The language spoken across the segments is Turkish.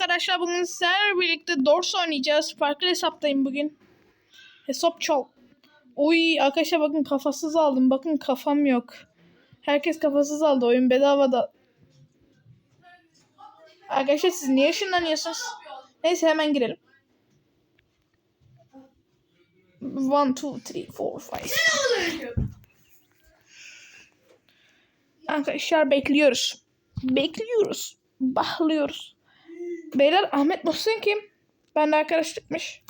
arkadaşlar bugün sizlerle birlikte Dors oynayacağız. Farklı hesaptayım bugün. Hesap çal. Oy arkadaşlar bakın kafasız aldım. Bakın kafam yok. Herkes kafasız aldı. Oyun bedava da. Arkadaşlar siz niye ışınlanıyorsunuz? Neyse hemen girelim. 1, 2, 3, 4, 5. Arkadaşlar bekliyoruz. Bekliyoruz. Bahlıyoruz. Beyler Ahmet Muhsin kim? Ben de arkadaşlıkmış.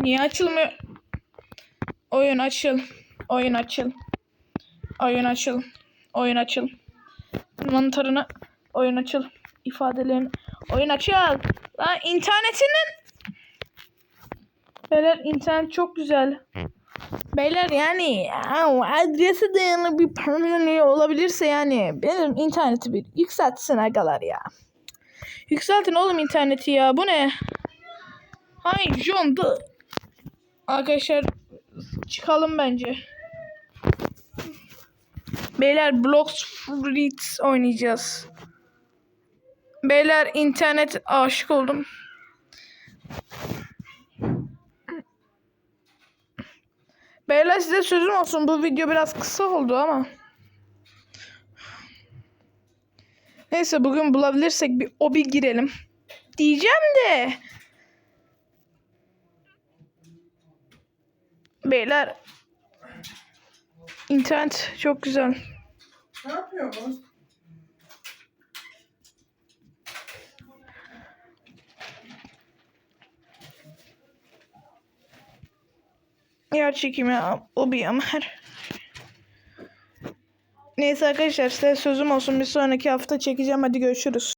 Niye açılmıyor? Oyun açıl. Oyun açıl. Oyun açıl. Oyun açıl. Mantarını oyun açıl. ifadelerini oyun açıl. Lan internetinin Beyler internet çok güzel. Beyler yani ya, adrese dayalı bir paralel olabilirse yani benim interneti bir yükseltsin agalar ya. Yükseltin oğlum interneti ya. Bu ne? Hay John da. Arkadaşlar çıkalım bence. Beyler Blocks Fruits oynayacağız. Beyler internet aşık oldum. Beyler size sözüm olsun bu video biraz kısa oldu ama. Neyse bugün bulabilirsek bir obi girelim. Diyeceğim de. Beyler. internet çok güzel. Ne yapıyorsunuz? Yer çekimi obi ama her. Neyse arkadaşlar size sözüm olsun bir sonraki hafta çekeceğim hadi görüşürüz.